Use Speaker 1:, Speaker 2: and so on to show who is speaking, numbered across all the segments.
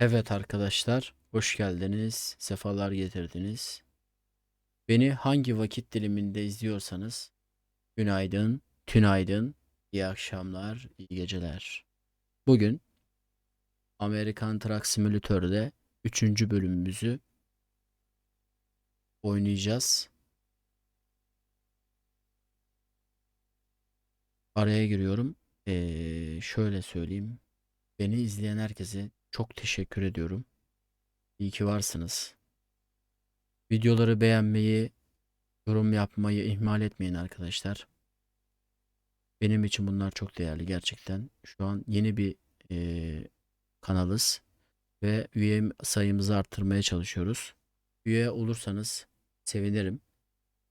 Speaker 1: Evet arkadaşlar, hoş geldiniz, sefalar getirdiniz. Beni hangi vakit diliminde izliyorsanız, günaydın, tünaydın, iyi akşamlar, iyi geceler. Bugün Amerikan Truck Simulator'da 3. bölümümüzü oynayacağız. Araya giriyorum. Ee, şöyle söyleyeyim. Beni izleyen herkese çok teşekkür ediyorum. İyi ki varsınız. Videoları beğenmeyi, yorum yapmayı ihmal etmeyin arkadaşlar. Benim için bunlar çok değerli gerçekten. Şu an yeni bir eee, kanalız ve üye sayımızı arttırmaya çalışıyoruz. Üye olursanız sevinirim.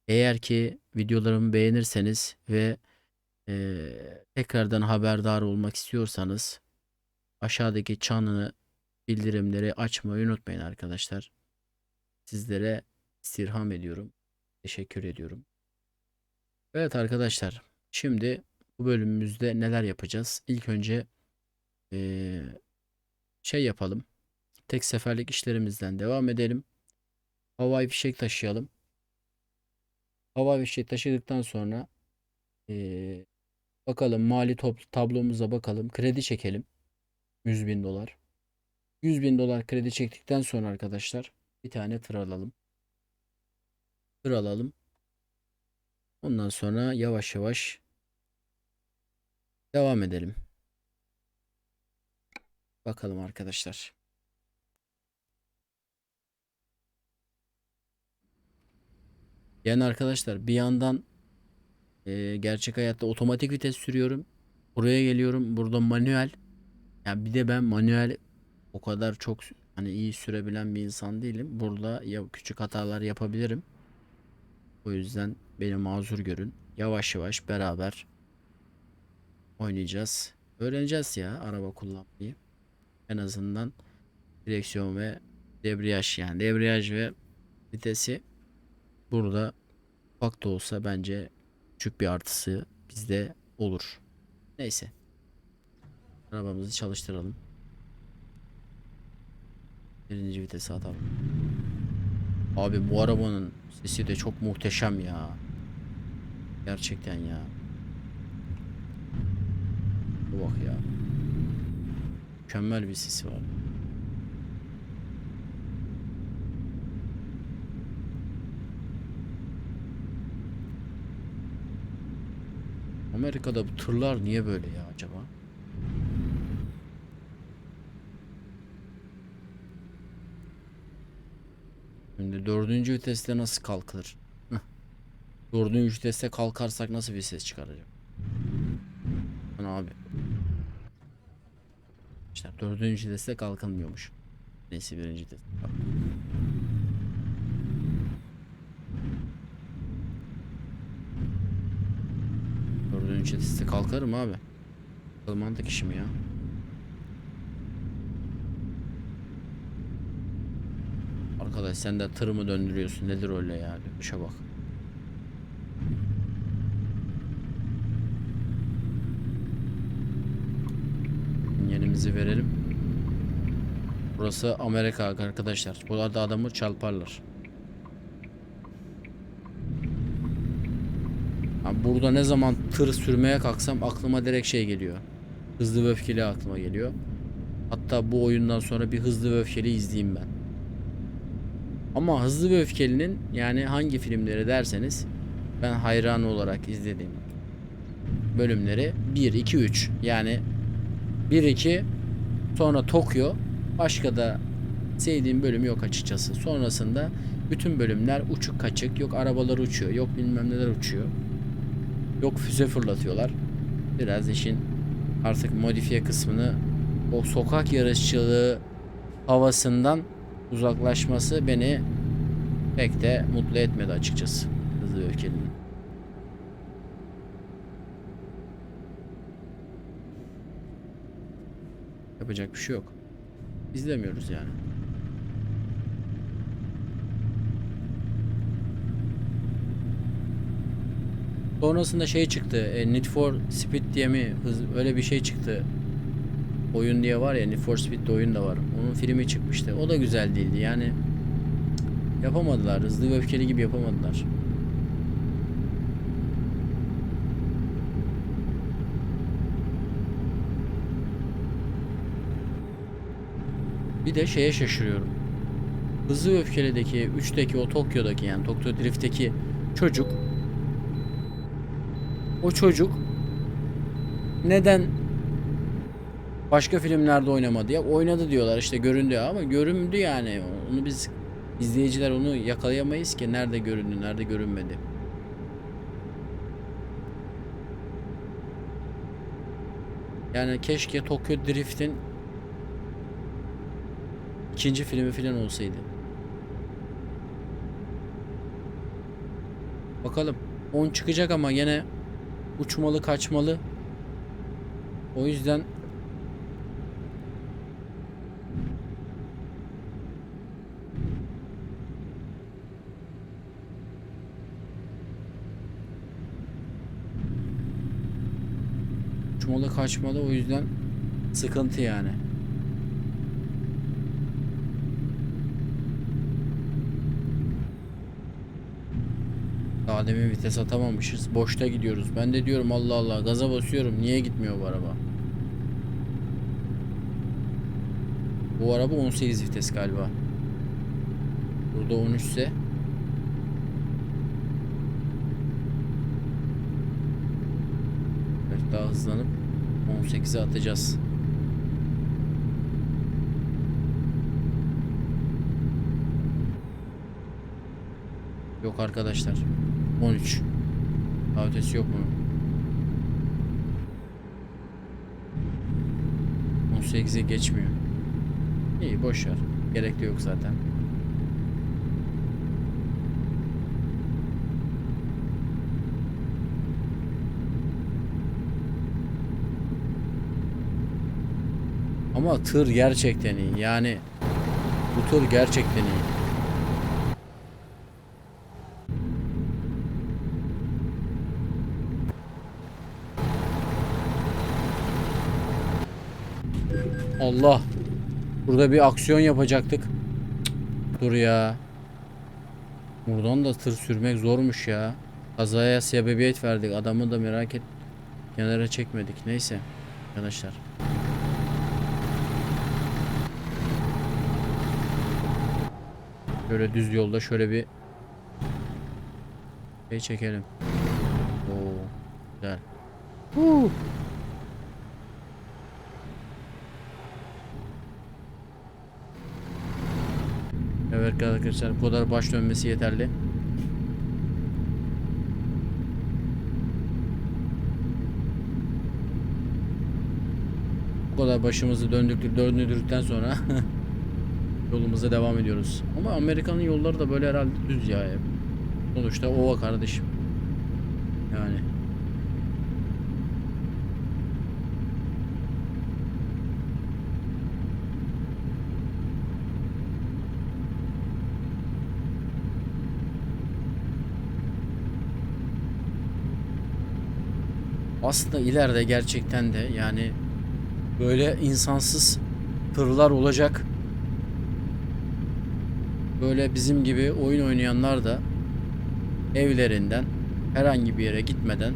Speaker 1: Eğer ki videolarımı beğenirseniz ve eee, tekrardan haberdar olmak istiyorsanız aşağıdaki çanını bildirimleri açmayı unutmayın arkadaşlar. Sizlere istirham ediyorum. Teşekkür ediyorum. Evet arkadaşlar. Şimdi bu bölümümüzde neler yapacağız? İlk önce eee, şey yapalım. Tek seferlik işlerimizden devam edelim. Havai fişek taşıyalım. Havai fişek taşıdıktan sonra eee, bakalım mali tablomuza bakalım. Kredi çekelim. 100 bin dolar. 100 bin dolar kredi çektikten sonra arkadaşlar bir tane tır alalım. Tır alalım. Ondan sonra yavaş yavaş devam edelim. Bakalım arkadaşlar. Yani arkadaşlar bir yandan e, gerçek hayatta otomatik vites sürüyorum. Buraya geliyorum. Burada manuel. Ya bir de ben manuel o kadar çok hani iyi sürebilen bir insan değilim. Burada ya küçük hatalar yapabilirim. O yüzden beni mazur görün. Yavaş yavaş beraber oynayacağız. Öğreneceğiz ya araba kullanmayı. En azından direksiyon ve debriyaj yani debriyaj ve vitesi burada ufak da olsa bence küçük bir artısı bizde olur. Neyse. Arabamızı çalıştıralım. Birinci vitese atalım. Abi bu arabanın sesi de çok muhteşem ya. Gerçekten ya. Bu bak ya. Mükemmel bir sesi var. Amerika'da bu tırlar niye böyle ya acaba? Şimdi dördüncü viteste nasıl kalkılır? Dördüncü viteste kalkarsak nasıl bir ses çıkaracak? Lan abi. İşte dördüncü viteste kalkılmıyormuş. Neyse birinci vites. Dördüncü viteste kalkarım abi. Mantık işi mi ya? Arkadaş sen de tır mı döndürüyorsun? Nedir öyle ya? Şey bak. Yerimizi verelim. Burası Amerika arkadaşlar. Buralarda adamı çarparlar. Burada ne zaman tır sürmeye kalksam aklıma direkt şey geliyor. Hızlı ve öfkeli aklıma geliyor. Hatta bu oyundan sonra bir hızlı ve öfkeli izleyeyim ben. Ama Hızlı ve Öfkeli'nin yani hangi filmleri derseniz ben hayran olarak izlediğim bölümleri 1 2 3 yani 1 2 sonra Tokyo başka da sevdiğim bölüm yok açıkçası. Sonrasında bütün bölümler uçuk kaçık yok arabalar uçuyor yok bilmem neler uçuyor. Yok füze fırlatıyorlar. Biraz işin artık modifiye kısmını o sokak yarışçılığı havasından uzaklaşması beni pek de mutlu etmedi açıkçası. Hızlı ve. Yapacak bir şey yok. İzlemiyoruz yani. Sonrasında şey çıktı. E, Need for Speed diye mi hız, öyle bir şey çıktı. Oyun diye var ya Need for Speed'de oyun da var. Onun filmi çıkmıştı. O da güzel değildi. Yani yapamadılar. Hızlı ve öfkeli gibi yapamadılar. Bir de şeye şaşırıyorum. Hızlı ve Öfkeli'deki 3'teki o Tokyo'daki yani Tokyo Drift'teki çocuk o çocuk neden başka filmlerde oynamadı ya oynadı diyorlar işte göründü ama göründü yani onu biz izleyiciler onu yakalayamayız ki nerede göründü nerede görünmedi. Yani keşke Tokyo Drift'in ikinci filmi falan olsaydı. Bakalım. 10 çıkacak ama yine uçmalı kaçmalı. O yüzden uçmalı kaçmalı o yüzden sıkıntı yani. Daha demin vites atamamışız. Boşta gidiyoruz. Ben de diyorum Allah Allah gaza basıyorum. Niye gitmiyor bu araba? Bu araba 18 vites galiba. Burada 13 ise Evet daha hızlanıp 18'e atacağız. Yok arkadaşlar. 13. Daha ötesi yok bunun. 18'e geçmiyor. İyi boş ver. Gerek de yok zaten. Ama tır gerçekten iyi. Yani bu tır gerçekten iyi. Allah. Burada bir aksiyon yapacaktık. Cık, Dur ya. Buradan da tır sürmek zormuş ya. Kazaya sebebiyet verdik. Adamı da merak et. Kenara çekmedik. Neyse. Arkadaşlar. Şöyle düz yolda şöyle bir şey çekelim. Oo, güzel. Huu. Evet arkadaşlar bu kadar baş dönmesi yeterli. Bu kadar başımızı döndürdük, döndürdükten sonra yolumuza devam ediyoruz. Ama Amerika'nın yolları da böyle herhalde düz ya. hep. Sonuçta ova kardeşim. Yani. Aslında ileride gerçekten de yani böyle insansız tırlar olacak. Böyle bizim gibi oyun oynayanlar da evlerinden herhangi bir yere gitmeden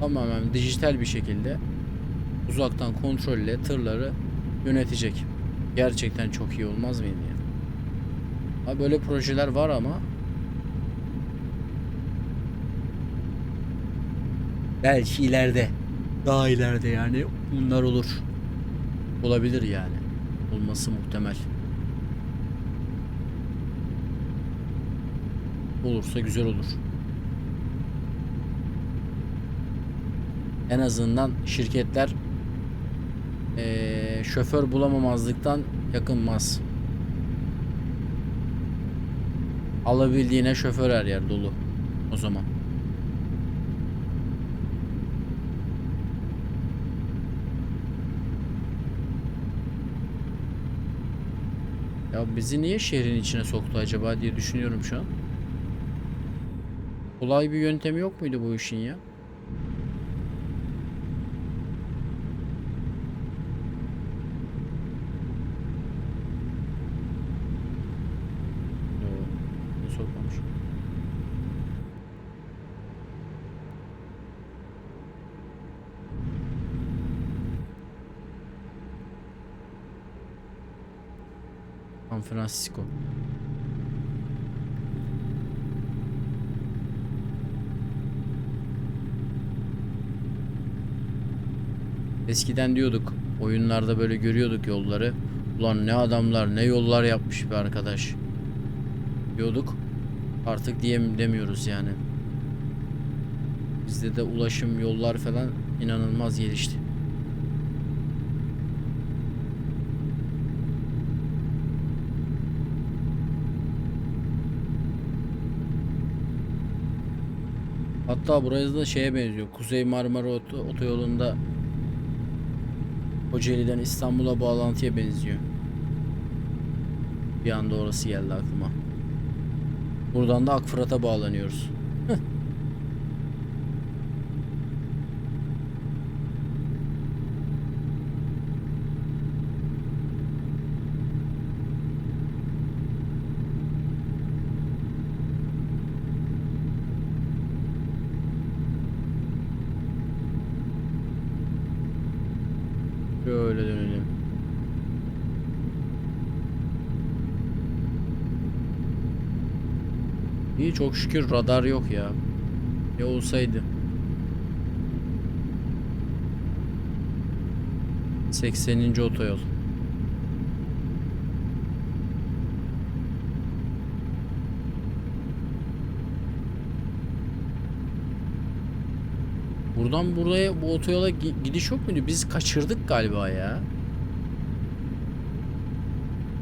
Speaker 1: tamamen dijital bir şekilde uzaktan kontrolle tırları yönetecek. Gerçekten çok iyi olmaz mıydı ya? Ha böyle projeler var ama belki ileride daha ileride yani bunlar olur. Olabilir yani. Olması muhtemel. Olursa güzel olur. En azından şirketler eee, şoför bulamamazlıktan yakınmaz. Alabildiğine şoför her yer dolu. O zaman. Ya bizi niye şehrin içine soktu acaba diye düşünüyorum şu an. Kolay bir yöntemi yok muydu bu işin ya? Francisco. Eskiden diyorduk oyunlarda böyle görüyorduk yolları. Ulan ne adamlar ne yollar yapmış bir arkadaş. Diyorduk. Artık diyem demiyoruz yani. Bizde de ulaşım yollar falan inanılmaz gelişti. Hatta burası da şeye benziyor. Kuzey Marmara Oto- Otoyolu'nda Kocaeli'den İstanbul'a bağlantıya benziyor. Bir anda orası geldi aklıma. Buradan da Akfırat'a bağlanıyoruz. Böyle dönelim. İyi çok şükür radar yok ya. Ya olsaydı. 80. otoyol. Buradan buraya bu otoyola gi- gidiş yok muydu? Biz kaçırdık galiba ya.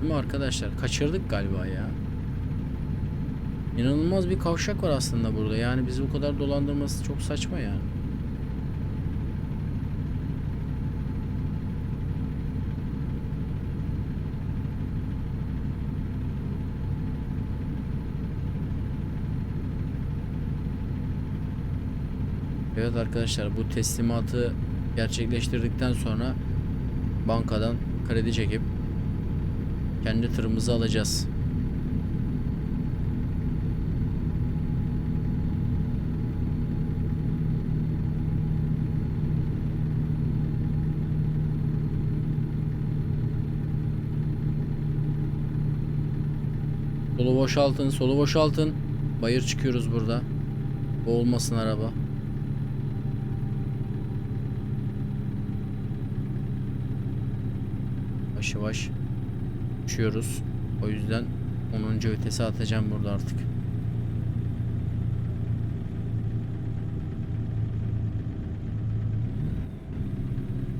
Speaker 1: Değil mi arkadaşlar? Kaçırdık galiba ya. İnanılmaz bir kavşak var aslında burada. Yani bizi bu kadar dolandırması çok saçma yani. Evet arkadaşlar bu teslimatı gerçekleştirdikten sonra bankadan kredi çekip kendi tırımızı alacağız. Solu boşaltın, solu boşaltın. Bayır çıkıyoruz burada. Boğulmasın araba. Yavaş yavaş uçuyoruz. O yüzden 10. vitese atacağım burada artık.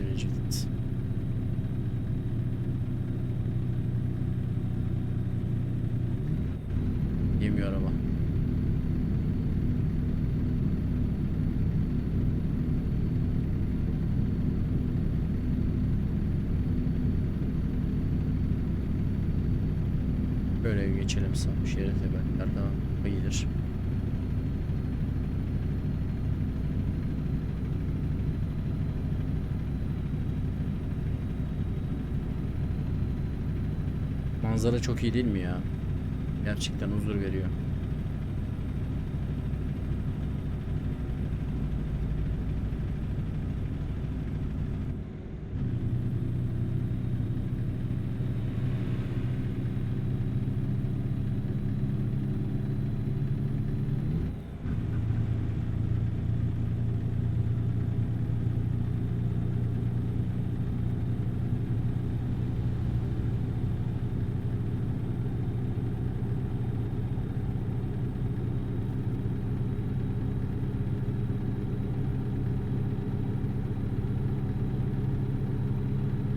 Speaker 1: Birinci vites. Yemiyor araba. Böyle geçelim şeride ben. Arkadan bayılır. Manzara çok iyi değil mi ya? Gerçekten huzur veriyor.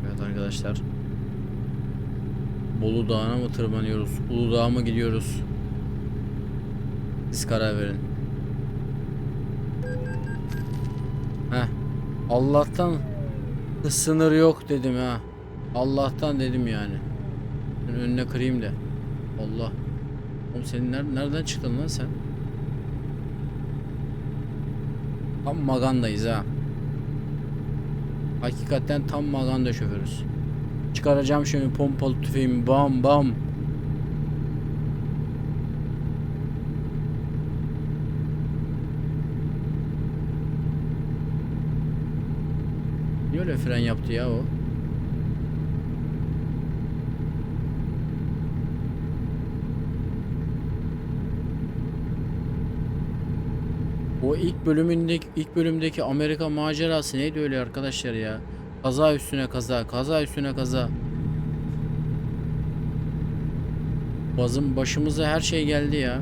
Speaker 1: Evet arkadaşlar. Bolu Dağı'na mı tırmanıyoruz? Uludağ'a mı gidiyoruz? Siz karar verin. Heh. Allah'tan sınır yok dedim ha. Allah'tan dedim yani. Önüne kırayım da. Allah. Oğlum senin ner- nereden çıktın lan sen? Tam magandayız ha. Hakikaten tam maganda şoförüz. Çıkaracağım şimdi pompalı tüfeğimi bam bam. Niye öyle fren yaptı ya o? O ilk bölümündeki ilk bölümdeki Amerika macerası neydi öyle arkadaşlar ya? Kaza üstüne kaza, kaza üstüne kaza. Bazım başımıza her şey geldi ya.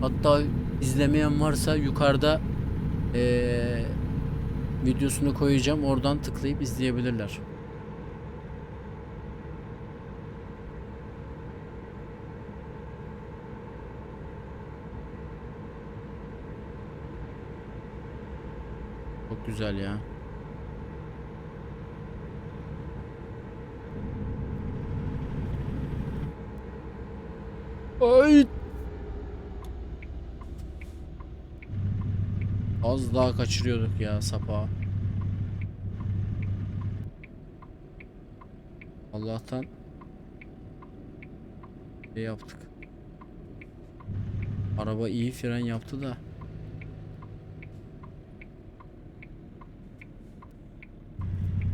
Speaker 1: Hatta izlemeyen varsa yukarıda eee, videosunu koyacağım. Oradan tıklayıp izleyebilirler. Çok güzel ya. Ay. Az daha kaçırıyorduk ya sapa. Allah'tan şey yaptık. Araba iyi fren yaptı da.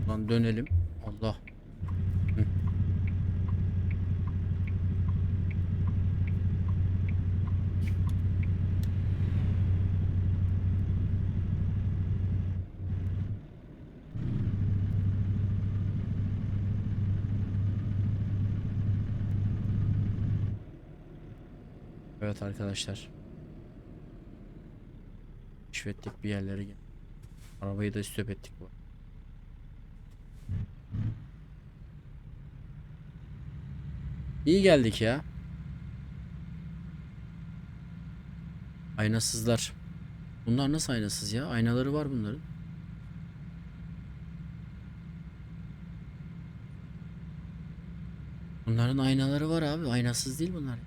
Speaker 1: Lan dönelim. Allah. Evet arkadaşlar. Keşfettik bir yerlere. Arabayı da stop ettik bu. İyi geldik ya. Aynasızlar. Bunlar nasıl aynasız ya? Aynaları var bunların. Bunların aynaları var abi. Aynasız değil bunlar.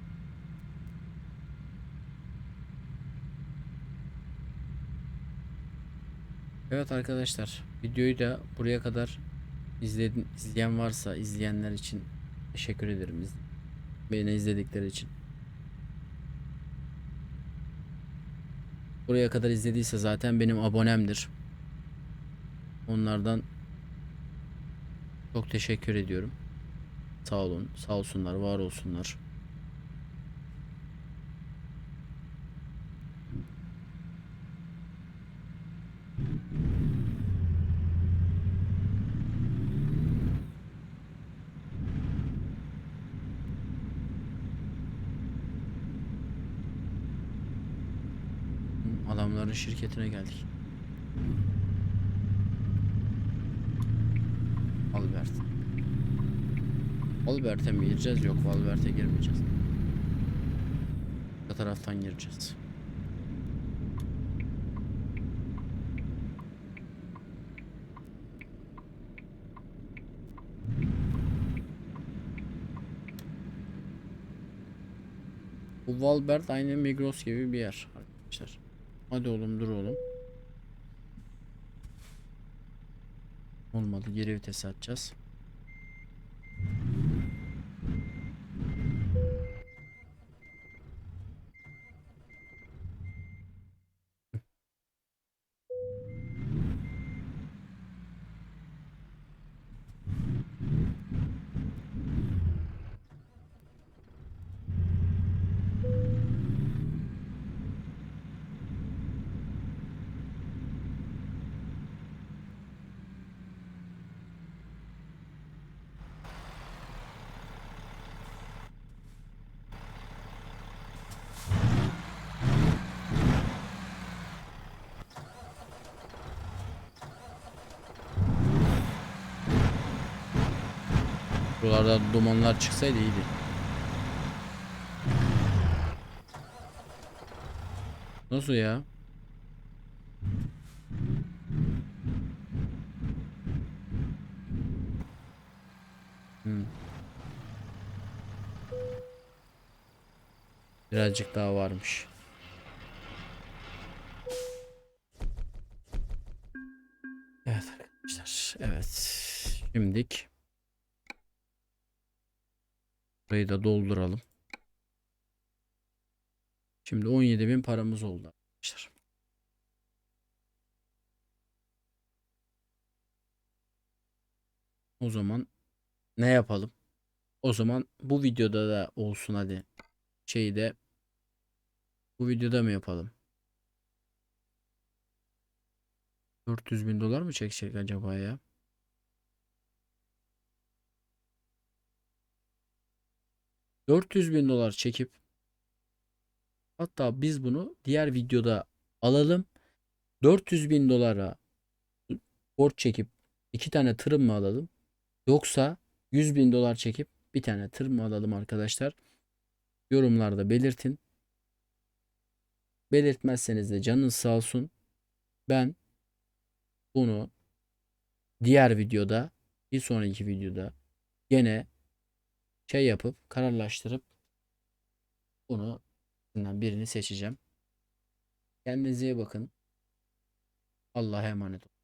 Speaker 1: Evet arkadaşlar, videoyu da buraya kadar izledin, izleyen varsa izleyenler için teşekkür ederim. İz- Beni izledikleri için. Buraya kadar izlediyse zaten benim abonemdir. Onlardan çok teşekkür ediyorum. Sağ olun, sağ olsunlar, var olsunlar. Adamların şirketine geldik. Albert. Albert'e mi gireceğiz? Yok, Albert'e girmeyeceğiz. Bu taraftan gireceğiz. Bu Walbert aynı Migros gibi bir yer arkadaşlar. Hadi oğlum dur oğlum. Olmadı geri vites atacağız. Buralarda dumanlar çıksaydı iyiydi. Nasıl ya? Hmm. Birazcık daha varmış. Evet arkadaşlar. Evet. Şimdik Burayı da dolduralım. Şimdi 17.000 paramız oldu arkadaşlar. O zaman ne yapalım? O zaman bu videoda da olsun hadi. Şeyi de Bu videoda mı yapalım? 400 bin dolar mı çekecek acaba ya? ...400 bin dolar çekip... ...hatta biz bunu diğer videoda alalım... ...400 bin dolara... ...borç çekip... ...iki tane tırım mı alalım? Yoksa 100 bin dolar çekip bir tane tır mı alalım arkadaşlar? Yorumlarda belirtin. Belirtmezseniz de canınız sağ olsun. Ben bunu diğer videoda bir sonraki videoda gene şey yapıp kararlaştırıp bunu bundan birini seçeceğim. Kendinize iyi bakın. Allah'a emanet olun.